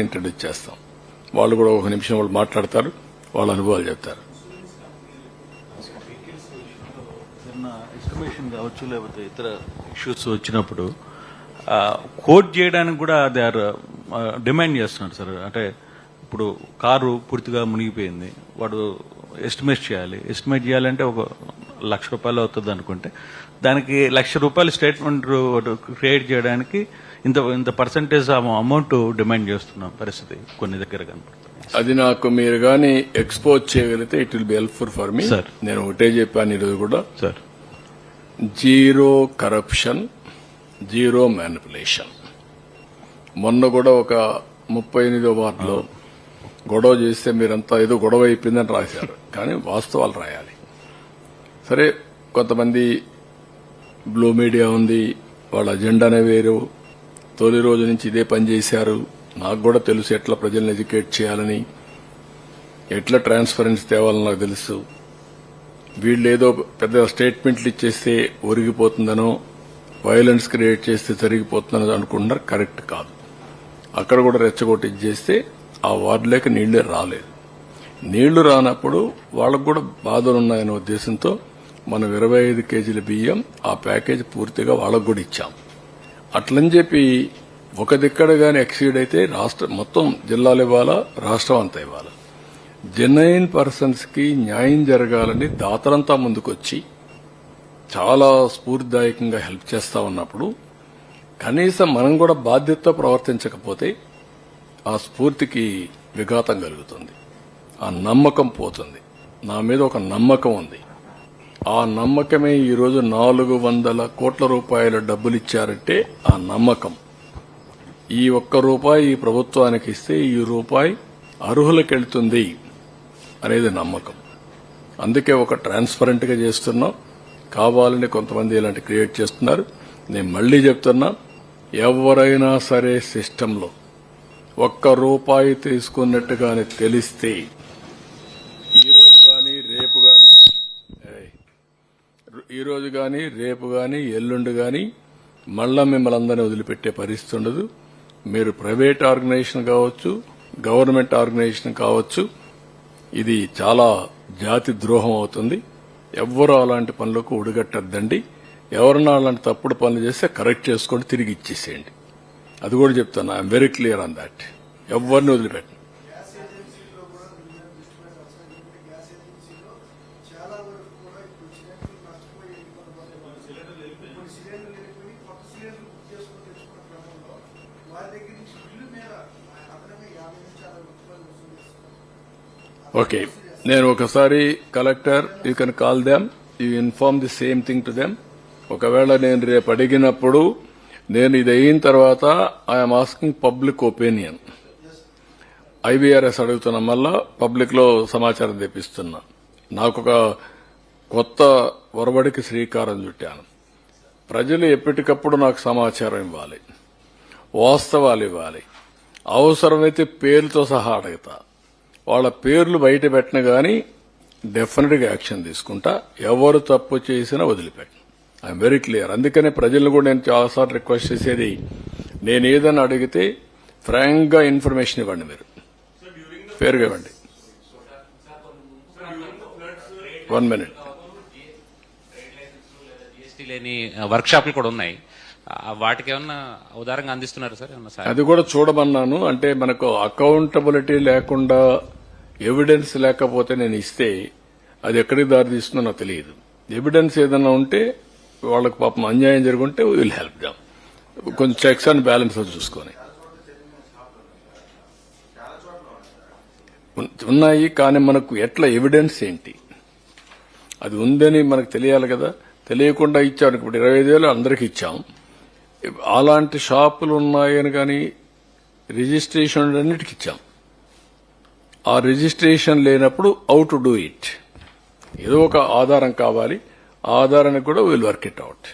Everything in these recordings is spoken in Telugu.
ఇంట్రడ్యూస్ చేస్తాం. వాళ్ళు కూడా ఒక నిమిషం వాళ్ళు మాట్లాడతారు వాళ్ళ అనుభవాలు చెప్తారు. ఎస్టిమేషన్ కావచ్చు లేకపోతే ఇతర ఇష్యూస్ వచ్చినప్పుడు కోట్ చేయడానికి కూడా దే ఆర్ డిమాండ్ చేస్తున్నారు సార్. అంటే ఇప్పుడు కారు పూర్తిగా మునిగిపోయింది. వాడు ఎస్టిమేట్ చేయాలి. ఎస్టిమేట్ చేయాలంటే ఒక లక్ష రూపాయలు అవుతుంది అనుకుంటే దానికి లక్ష రూపాయల స్టేట్మెంట్ క్రియేట్ చేయడానికి ఇంత ఇంత పర్సంటేజ్ అమౌంట్ డిమాండ్ చేస్తున్న పరిస్థితి కొన్ని దగ్గర కనపడుతుంది. అది నాకు మీరు గాని ఎక్స్పోజ్ చేయగలిగితే it will be helpful for me Sir. నేను ఒకటే చెప్పాను ఈరోజు కూడా. Sir zero corruption zero manipulation మొన్న కూడా ఒక ముప్పై ఎనిమిదో వార్డులో గొడవ చేస్తే మీరంతా ఏదో గొడవ అయిపోయిందని రాశారు. కానీ వాస్తవాలు రాయాలి. సరే కొంతమంది బ్లూ మీడియా ఉంది వాళ్ళ అజెండానే వేరు. తొలి రోజు నుంచి ఇదే పని చేశారు. నాకు కూడా తెలుసు ఎట్లా ప్రజల్ని ఎడ్యుకేట్ చేయాలని. ఎట్లా ట్రాన్స్పరెన్సీ తేవాలని నాకు తెలుసు. వీళ్ళు ఏదో పెద్ద స్టేట్మెంట్లు ఇచ్చేస్తే ఒరిగిపోతుందనో వైలెన్స్ క్రియేట్ చేస్తే జరిగిపోతుందనో అనుకుంటున్నారు. కరెక్ట్ కాదు. అక్కడ కూడా రెచ్చగొట్టి చేస్తే ఆ వార్డులోకి నీళ్ళే రాలేదు. నీళ్ళు రానప్పుడు వాళ్ళకు కూడా బాధలు ఉన్నాయనే ఉద్దేశంతో మనం ఇరవై ఐదు కేజీల బియ్యం ఆ ప్యాకేజ్ పూర్తిగా వాళ్ళకు కూడా ఇచ్చాం. అట్లని చెప్పి ఒక దిక్కడ గాని ఎక్సీడ్ అయితే రాష్ట్ర మొత్తం జిల్లాలు ఇవ్వాలా? రాష్ట్రం అంతా ఇవ్వాలా? జెన్యున్ పర్సన్స్కి న్యాయం జరగాలని దాతలంతా ముందుకొచ్చి చాలా స్ఫూర్తిదాయకంగా హెల్ప్ చేస్తా ఉన్నప్పుడు కనీసం మనం కూడా బాధ్యతతో ప్రవర్తించకపోతే ఆ స్ఫూర్తికి విఘాతం కలుగుతుంది. ఆ నమ్మకం పోతుంది. నా మీద ఒక నమ్మకం ఉంది. ఆ నమ్మకమే ఈరోజు నాలుగు వందల కోట్ల రూపాయల డబ్బులు ఇచ్చారంటే ఆ నమ్మకం. ఈ ఒక్క రూపాయి ఈ ప్రభుత్వానికి ఇస్తే ఈ రూపాయి అర్హులకెళ్తుంది అనేది నమ్మకం. అందుకే ఒక ట్రాన్స్పరెంట్గా చేస్తున్నాం. కావాలని కొంతమంది ఇలాంటి క్రియేట్ చేస్తున్నారు. నేను మళ్ళీ చెప్తున్నా ఎవరైనా సరే సిస్టంలో ఒక్క రూపాయి తీసుకున్నట్టుగానే తెలిస్తే ఈ రోజు కానీ రేపు కానీ ఈరోజు కానీ రేపు కానీ ఎల్లుండి కానీ మళ్ళా మిమ్మల్ని అందరినీ వదిలిపెట్టే పరిస్థితి ఉండదు. మీరు ప్రైవేట్ ఆర్గనైజేషన్ కావచ్చు గవర్నమెంట్ ఆర్గనైజేషన్ కావచ్చు ఇది చాలా జాతి ద్రోహం అవుతుంది. ఎవ్వరూ అలాంటి పనులకు ఉడిగట్టద్దండి ఎవరన్నా అలాంటి తప్పుడు పనులు చేస్తే కరెక్ట్ చేసుకొని తిరిగి ఇచ్చేసేయండి. అది కూడా చెప్తాను I'm very clear on that. ఎవరిని వదిలిపెట్టండి గ్యాస్ ఏజెన్సీలో కూడా నిన్న డిస్ట్రిబ్యూట్ అవసరం ఉంది గ్యాస్ ఏజెన్సీలో చాలా వరకు కూడా ఇప్పుడు సిలిండర్లు నష్టపోయి కొన్ని సిలిండర్లు వెళ్ళిపోయి కొత్త సిలిండర్లు బుక్ చేసుకుని తెచ్చుకున్న క్రమంలో వారి దగ్గర నుంచి బిల్లు మీద అదనంగా యాభై నుంచి అరవై రూపాయలు వసూలు చేస్తున్నారు ఓకే నేను ఒకసారి collector you can call them you inform the same thing to them ఒకవేళ నేను రేపు అడిగినప్పుడు నేను ఇది అయిన తర్వాత I'm asking public opinion IVRS అడుగుతున్న మళ్ళా పబ్లిక్లో సమాచారం తెప్పిస్తున్నా. నాకు ఒక కొత్త ఒరబడికి శ్రీకారం చుట్టాను. ప్రజలు ఎప్పటికప్పుడు నాకు సమాచారం ఇవ్వాలి. వాస్తవాలు ఇవ్వాలి. అవసరమైతే పేర్లతో సహా అడుగుతా. వాళ్ళ పేర్లు బయట పెట్టిన కానీ డెఫినెట్గా యాక్షన్ తీసుకుంటా. ఎవరు తప్పు చేసినా వదిలిపెట్టను. ఐఎమ్ వెరీ క్లియర్ అందుకనే ప్రజలను కూడా నేను చాలాసార్లు రిక్వెస్ట్ చేసేది నేను ఏదైనా అడిగితే ఫ్రాంక్గా ఇన్ఫర్మేషన్ ఇవ్వండి మీరు. ఫేర్గా ఇవ్వండి. వన్ మినిట్ లేని వర్క్షాప్లు కూడా ఉన్నాయి. వాటికి ఏమన్నా ఉదారంగా అందిస్తున్నారు సార్? ఏమన్నా అది కూడా చూడమన్నాను. అంటే మనకు అకౌంటబిలిటీ లేకుండా ఎవిడెన్స్ లేకపోతే నేను ఇస్తే అది ఎక్కడికి దారి తీస్తుందో నాకు తెలియదు. ఎవిడెన్స్ ఏదైనా ఉంటే వాళ్ళకి పాపం అన్యాయం జరుగుంటే విల్ హెల్ప్ దాం కొంచెం చెక్స్ అండ్ బ్యాలెన్స్ చూసుకొని. ఉన్నాయి కానీ మనకు ఎట్లా ఎవిడెన్స్ ఏంటి? అది ఉందని మనకు తెలియాలి కదా. తెలియకుండా ఇచ్చాం. ఇప్పుడు ఇరవై ఐదు వేలు అందరికి ఇచ్చాం. అలాంటి షాపులు ఉన్నాయని కానీ రిజిస్ట్రేషన్ అన్నిటికి ఇచ్చాం. ఆ రిజిస్ట్రేషన్ లేనప్పుడు హౌ టు డూ ఇట్ ఏదో ఒక ఆధారం కావాలి. ఆ ఆధారానికి కూడా విల్ వర్క్ ఇట్ అవుట్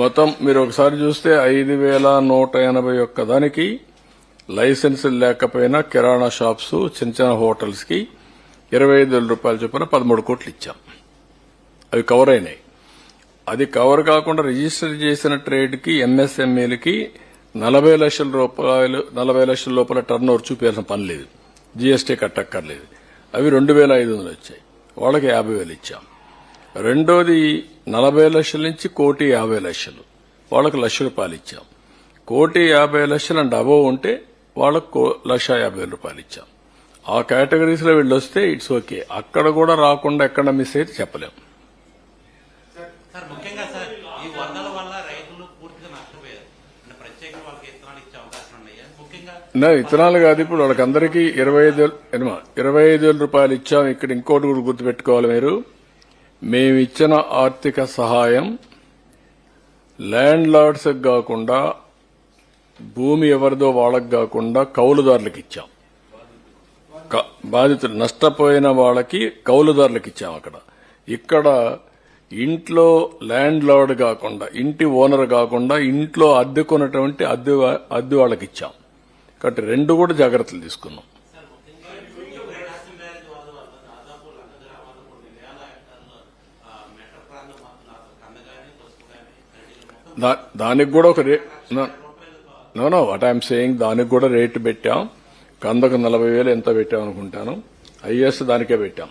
మొత్తం మీరు ఒకసారి చూస్తే ఐదు వేల నూట ఎనభై ఒక్క దానికి లైసెన్స్ లేకపోయినా కిరాణా షాప్స్ చిన్న చిన్న హోటల్స్కి ఇరవై ఐదు వేల రూపాయలు చొప్పున పదమూడు కోట్లు ఇచ్చాం. అవి కవర్ అయినాయి. అది కవర్ కాకుండా రిజిస్టర్ చేసిన ట్రేడ్కి ఎంఎస్ఎంఈలకి నలభై లక్షల రూపాయలు నలభై లక్షల లోపల టర్న్ ఓవర్ చూపించాల్సిన పని లేదు. జీఎస్టీ కట్టక్కర్లేదు. అవి రెండు వేల ఐదు వందలు వచ్చాయి. వాళ్ళకి యాభై వేలు ఇచ్చాం. రెండోది నలభై లక్షల నుంచి కోటి యాభై లక్షలు. వాళ్ళకి లక్ష రూపాయలు ఇచ్చాం. కోటి యాభై లక్షలు అండ్ అబోవ్ ఉంటే వాళ్ళకు కో- లక్ష యాభై వేల రూపాయలు ఇచ్చాం. ఆ కేటగిరీస్లో వీళ్ళు వస్తే ఇట్స్ ఓకే. అక్కడ కూడా రాకుండా ఎక్కడ మిస్ అయితే చెప్పలేం. నా ఇతనాలు కాదు ఇప్పుడు వాళ్ళకందరికీ ఇరవై ఐదు ఇరవై ఐదు వేల రూపాయలు ఇచ్చాం. ఇక్కడ ఇంకోటి కూడా గుర్తుపెట్టుకోవాలి మీరు. మేము ఇచ్చిన ఆర్థిక సహాయం ల్యాండ్ లార్డ్స్ కాకుండా భూమి ఎవరిదో వాళ్ళకి కాకుండా కౌలుదారులకు ఇచ్చాం. క- బాధితులు నష్టపోయిన వాళ్ళకి కౌలుదారులకు ఇచ్చాం అక్కడ ఇక్కడ ఇంట్లో ల్యాండ్ లార్డ్ కాకుండా ఇంటి ఓనర్ కాకుండా ఇంట్లో అద్దె కొన్నటువంటి అద్దె అద్దె వాళ్ళకి ఇచ్చాం కాబట్టి రెండు కూడా జాగ్రత్తలు తీసుకున్నాం దా- దానికి కూడా ఒక rate no no what I'm saying దానికి కూడా రేటు పెట్టాం కందకు నలభై వేలు ఎంత పెట్టాం అనుకుంటాను? దానికే పెట్టాం.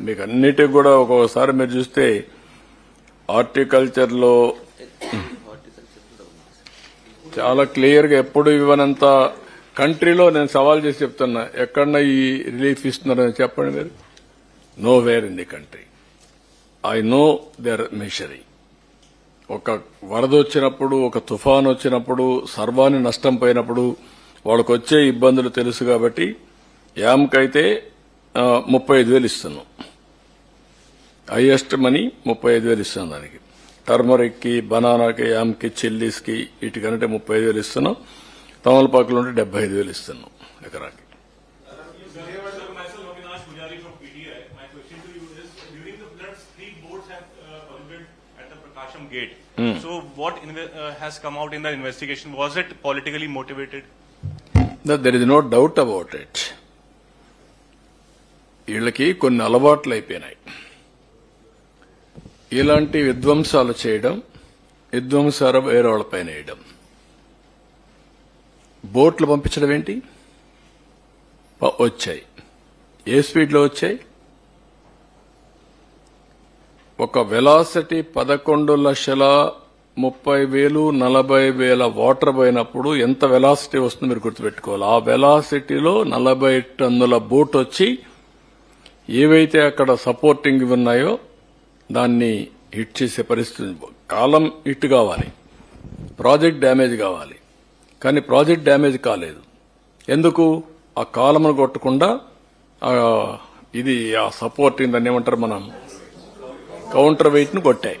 మీకు అన్నిటికి కూడా ఒక్కొక్కసారి మీరు చూస్తే హార్టికల్చర్లో చాలా క్లియర్గా ఎప్పుడు ఇవ్వనంత కంట్రీలో నేను సవాల్ చేసి చెప్తున్నా. ఎక్కడన్నా ఈ రిలీఫ్ ఇస్తున్నారని చెప్పండి మీరు. Nowhere in the country I know there measuring ఒక వరద వచ్చినప్పుడు ఒక తుఫాన్ వచ్చినప్పుడు సర్వాన్ని నష్టం పోయినప్పుడు వాళ్ళకు వచ్చే ఇబ్బందులు తెలుసు కాబట్టి యామ్కైతే ముప్పై ఐదు వేలు ఇస్తున్నాం. హైయెస్ట్ మనీ ముప్పై ఐదు వేలు ఇస్తున్నాం దానికి. టర్మరిక్కి బనానాకి యామ్కి చిల్లీస్కి వీటికంటే ముప్పై ఐదు వేలు ఇస్తున్నాం. తమలపాకులు ఉంటే డెబ్బై ఐదు వేలు ఇస్తున్నాం ఎకరాకి. Hmm. Hmm. So what uh, has come out in the investigation? Was it politically motivated? There is no doubt about it వీళ్ళకి కొన్ని అలవాట్లు అయిపోయినాయి. ఇలాంటి విధ్వంసాలు చేయడం విధ్వంసాలు వేరే వాళ్ళపైన వేయడం. బోట్లు పంపించడం ఏంటి? వచ్చాయి. ఏ స్పీడ్లో వచ్చాయి? ఒక వెలాసిటీ పదకొండు లక్షల ముప్పై వేలు నలభై వేల వాటర్ పోయినప్పుడు ఎంత వెలాసిటీ వస్తుందో మీరు గుర్తుపెట్టుకోవాలి. ఆ వెలాసిటీలో నలభై టన్నుల బోట్ వచ్చి ఏవైతే అక్కడ సపోర్టింగ్ ఉన్నాయో దాన్ని హిట్ చేసే పరిస్థితి కాలం హిట్ కావాలి. ప్రాజెక్ట్ డ్యామేజ్ కావాలి. కానీ ప్రాజెక్ట్ డ్యామేజ్ కాలేదు. ఎందుకు? ఆ కాలమును కొట్టకుండా ఇది ఆ సపోర్టింగ్ దాన్ని ఏమంటారు మనం? కౌంటర్ వెయిట్ను కొట్టాయి.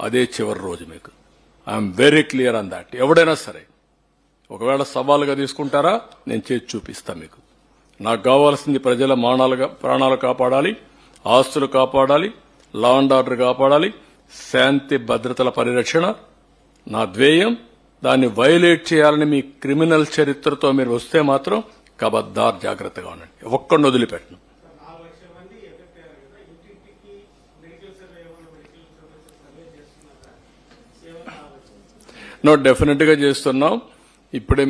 అదే చివరి రోజు మీకు. I'm very clear on that ఎవడైనా సరే ఒకవేళ సవాలుగా తీసుకుంటారా నేను చేసి చూపిస్తా మీకు. నాకు కావాల్సింది ప్రజల మానాలుగా ప్రాణాలు కాపాడాలి ఆస్తులు కాపాడాలి లా అండ్ ఆర్డర్ కాపాడాలి శాంతి భద్రతల పరిరక్షణ నా ధ్యేయం దాన్ని వైలేట్ చేయాలని మీ క్రిమినల్ చరిత్రతో మీరు వస్తే మాత్రం కబద్దార్ జాగ్రత్తగా ఉండండి. ఒక్కడిని వదిలిపెట్టను. నో డెఫినెట్గా చేస్తున్నాం. ఇప్పుడే